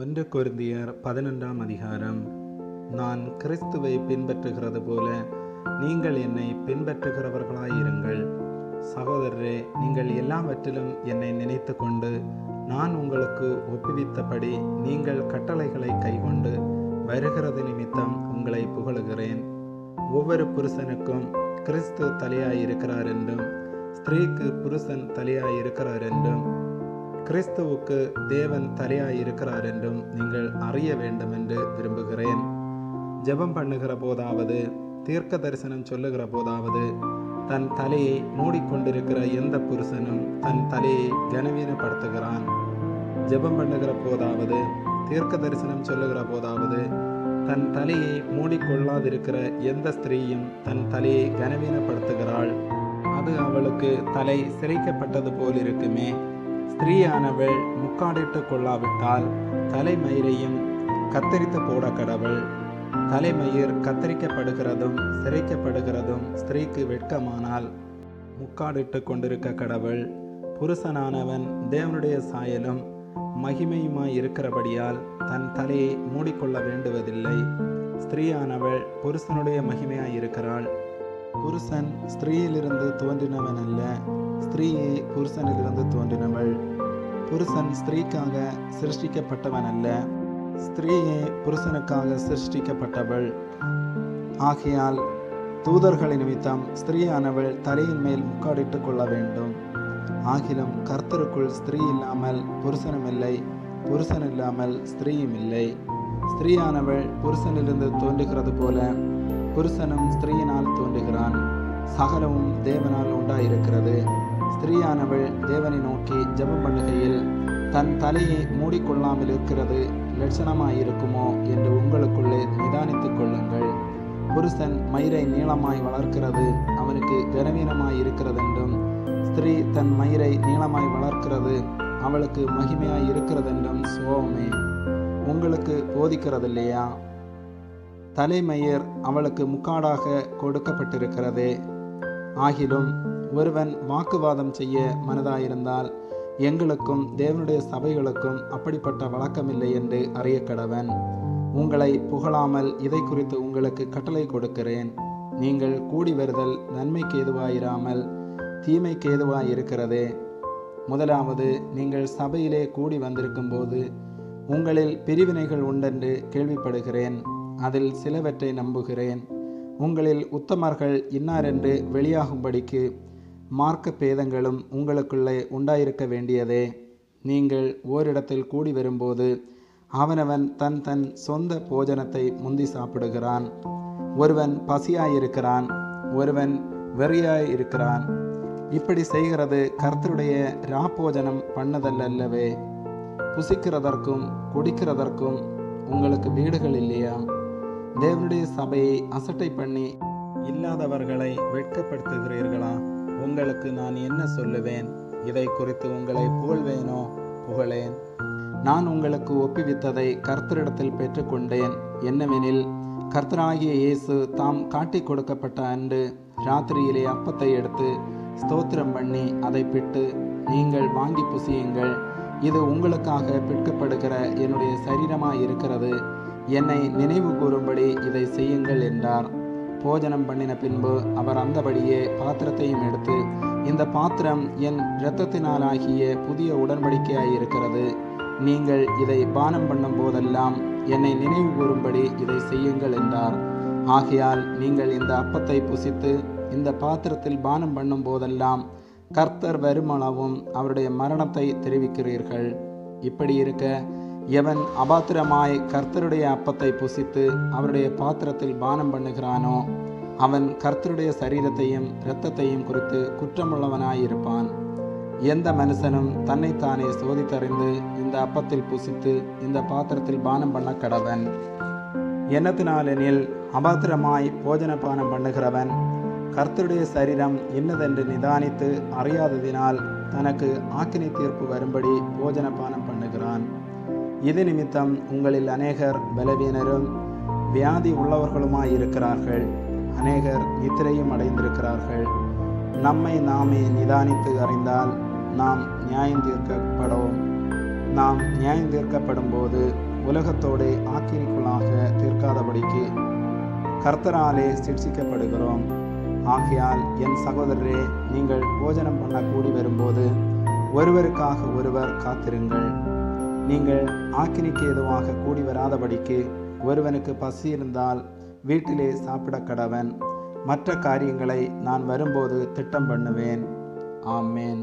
ஒன்று குருந்தியர் பதினொன்றாம் அதிகாரம். நான் கிறிஸ்துவை பின்பற்றுகிறது போல நீங்கள் என்னை பின்பற்றுகிறவர்களாயிருங்கள். சகோதரரே நீங்கள் எல்லாவற்றிலும் என்னை நினைத்து கொண்டு நான் உங்களுக்கு ஒப்புவித்தபடி நீங்கள் கட்டளைகளை கைக்கொண்டு வருகிறது நிமித்தம் உங்களை புகழுகிறேன். ஒவ்வொரு புருஷனுக்கும் கிறிஸ்து தலையாயிருக்கிறார் என்றும் ஸ்திரீக்கு புருஷன் தலையாயிருக்கிறார் என்றும் கிறிஸ்துவுக்கு தேவன் தலையாயிருக்கிறார் என்றும் நீங்கள் அறிய வேண்டும் என்று விரும்புகிறேன். ஜெபம் பண்ணுகிற போதாவது தீர்க்க தரிசனம் சொல்லுகிற போதாவது தன் தலையை மூடிக்கொண்டிருக்கிற எந்த புருஷனும் தன் தலையை கனவீனப்படுத்துகிறான். ஜெபம் பண்ணுகிற போதாவது தீர்க்க தரிசனம் சொல்லுகிற போதாவது தன் தலையை மூடிக்கொள்ளாதிருக்கிற எந்த ஸ்திரீயும் தன் தலையை கனவீனப்படுத்துகிறாள். அது அவளுக்கு தலை சிரைக்கப்பட்டது போலிருக்குமே. இருக்குமே ஸ்திரீயானவள் முக்காடிட்டு கொள்ளாவிட்டால் தலைமயிரையும் கத்தரித்து போட கடவுள் தலைமயிர் கத்தரிக்கப்படுகிறதும் சிரைக்கப்படுகிறதும் ஸ்திரீக்கு வெட்கமானால் முக்காடிட்டு கொண்டிருக்க கடவுள் புருஷனானவன் தேவனுடைய சாயலும் மகிமையுமாய் இருக்கிறபடியால் தன் தலையை மூடிக்கொள்ள வேண்டுவதில்லை. ஸ்திரீயானவள் புருஷனுடைய மகிமையாய் இருக்கிறாள் புருஷன் ஸ்திரீயிலிருந்து தோன்றினவன் அல்ல ஸ்திரீயே புருஷனிலிருந்து தோன்றினவள். புருஷன் ஸ்திரீக்காக சிருஷ்டிக்கப்பட்டவன் அல்ல ஸ்திரீயே புருஷனுக்காக சிருஷ்டிக்கப்பட்டவள். ஆகையால் தூதர்களின் நிமித்தம் ஸ்திரீயானவள் தலையின் மேல் முக்காடிட்டு கொள்ள வேண்டும். ஆகிலும் கர்த்தருக்குள் ஸ்திரீ இல்லாமல் புருஷனும் இல்லை புருஷன் இல்லாமல் ஸ்திரீயும் இல்லை. ஸ்திரீயானவள் புருஷனிலிருந்து தோன்றுகிறது போல புருஷனும் ஸ்திரீயினால் தோன்றுகிறான். சகலமும் தேவனால் உண்டாயிருக்கிறது. ஸ்திரீயானவள் தேவனை நோக்கி ஜெபம் பண்ணுகையில் தன் தலையை மூடிக்கொள்ளாமல் இருக்கிறது லட்சணமாயிருக்குமோ என்று உங்களுக்குள்ளே நிதானித்துக் கொள்ளுங்கள். புருஷன் மயிரை நீளமாய் வளர்க்கிறது அவனுக்கு கனவீனமாய் இருக்கிறதென்றும் ஸ்திரீ தன் மயிரை நீளமாய் வளர்க்கிறது அவளுக்கு மகிமையாய் இருக்கிறதென்றும் சோமே உங்களுக்கு போதிக்கிறதில்லையா? தலைமயிர் அவளுக்கு முக்காடாக கொடுக்கப்பட்டிருக்கிறதே. ஆகிலும் ஒருவன் வாக்குவாதம் செய்ய மனதாயிருந்தால் எங்களுக்கும் தேவனுடைய சபைகளுக்கும் அப்படிப்பட்ட வழக்கமில்லை என்று அறிய கடவன். உங்களை புகழாமல் இதை குறித்து உங்களுக்கு கட்டளை கொடுக்கிறேன். நீங்கள் கூடி வருதல் நன்மைக்கு ஏதுவாயிராமல் தீமைக்கு ஏதுவாய் இருக்கிறதே முதலாவது நீங்கள் சபையிலே கூடி வந்திருக்கும் போது உங்களில் பிரிவினைகள் உண்டென்று கேள்விப்படுகிறேன். அதில் சிலவற்றை நம்புகிறேன். உங்களில் உத்தமர்கள் இன்னாரென்று வெளியாகும்படிக்கு மார்க்க பேதங்களும் உங்களுக்குள்ளே உண்டாயிருக்க வேண்டியதே. நீங்கள் ஓரிடத்தில் கூடி வரும்போது அவனவன் தன் தன் சொந்த போஜனத்தை முந்தி சாப்பிடுகிறான். ஒருவன் பசியாயிருக்கிறான் ஒருவன் வெறியாயிருக்கிறான். இப்படி செய்கிறது கர்த்தருடைய ராப்போஜனம் பண்ணதல்லவே புசிக்கிறதற்கும் குடிக்கிறதற்கும் உங்களுக்கு வீடுகள் இல்லையா? தேவனுடைய சபையை அசட்டை பண்ணி இல்லாதவர்களை வெட்கப்படுத்துகிறீர்களா? உங்களுக்கு நான் என்ன சொல்லுவேன்? இதை குறித்து உங்களை புகழ்வேனோ? புகழேன். நான் உங்களுக்கு ஒப்புவித்ததை கர்த்தரிடத்தில் பெற்றுக்கொண்டேன். என்னவெனில் கர்த்தராகிய இயேசு தாம் காட்டி கொடுக்கப்பட்ட அன்று ராத்திரியிலே அப்பத்தை எடுத்து ஸ்தோத்திரம் பண்ணி அதை பிட்டு நீங்கள் வாங்கி புசியுங்கள். இது உங்களுக்காக பிற்கப்படுகிற என்னுடைய சரீரமாக இருக்கிறது என்னை நினைவு கூறும்படி இதை செய்யுங்கள் என்றார். போஜனம் பண்ணின பின்பு அவர் அந்தபடியே பாத்திரத்தையும் எடுத்து இந்த பாத்திரம் என் இரத்தத்தினாலாகிய புதிய உடன்படிக்கையாயிருக்கிறது. நீங்கள் இதை பானம் பண்ணும் போதெல்லாம் என்னை நினைவு கூறும்படி இதை செய்யுங்கள் என்றார். ஆகையால் நீங்கள் இந்த அப்பத்தை புசித்து இந்த பாத்திரத்தில் பானம் பண்ணும் போதெல்லாம் கர்த்தர் வருமளவும் அவருடைய மரணத்தை தெரிவிக்கிறீர்கள். இப்படி இருக்க எவன் அபாத்திரமாய் கர்த்தருடைய அப்பத்தை புசித்து அவருடைய பாத்திரத்தில் பானம் பண்ணுகிறானோ அவன் கர்த்தருடைய சரீரத்தையும் இரத்தத்தையும் குறித்து குற்றமுள்ளவனாயிருப்பான். எந்த மனுஷனும் தன்னைத்தானே சோதித்தறிந்து இந்த அப்பத்தில் புசித்து இந்த பாத்திரத்தில் பானம் பண்ண கடவன் எண்ணத்தினாலெனில் அபாத்திரமாய் போஜன பானம் பண்ணுகிறவன் கர்த்தருடைய சரீரம் இன்னதென்று நிதானித்து அறியாததினால் தனக்கு ஆக்கினை தீர்ப்பு வரும்படி போஜன பானம் பண்ணுகிறான். இது நிமித்தம் உங்களில் அநேகர் பலவீனரும் வியாதி உள்ளவர்களுமாய் இருக்கிறார்கள். அநேகர் நித்திரையும் அடைந்திருக்கிறார்கள். நம்மை நாமே நிதானித்து அறிந்தால் நாம் நியாயம் தீர்க்கப்படோம். நாம் நியாயம் தீர்க்கப்படும் போது உலகத்தோடு ஆக்கிரிக்குள்ளாக தீர்க்காதபடிக்கு கர்த்தராலே சிக்ஷிக்கப்படுகிறோம் ஆகையால் என் சகோதரரே நீங்கள் போஜனம் பண்ண கூடி வரும்போது ஒருவருக்காக ஒருவர் காத்திருங்கள். நீங்கள் ஆக்கினிக்கு எதுவாக கூடி வராதபடிக்கு ஒருவனுக்கு பசி இருந்தால் வீட்டிலே சாப்பிட கடவன். மற்ற காரியங்களை நான் வரும்போது திட்டம் பண்ணுவேன். ஆமேன்.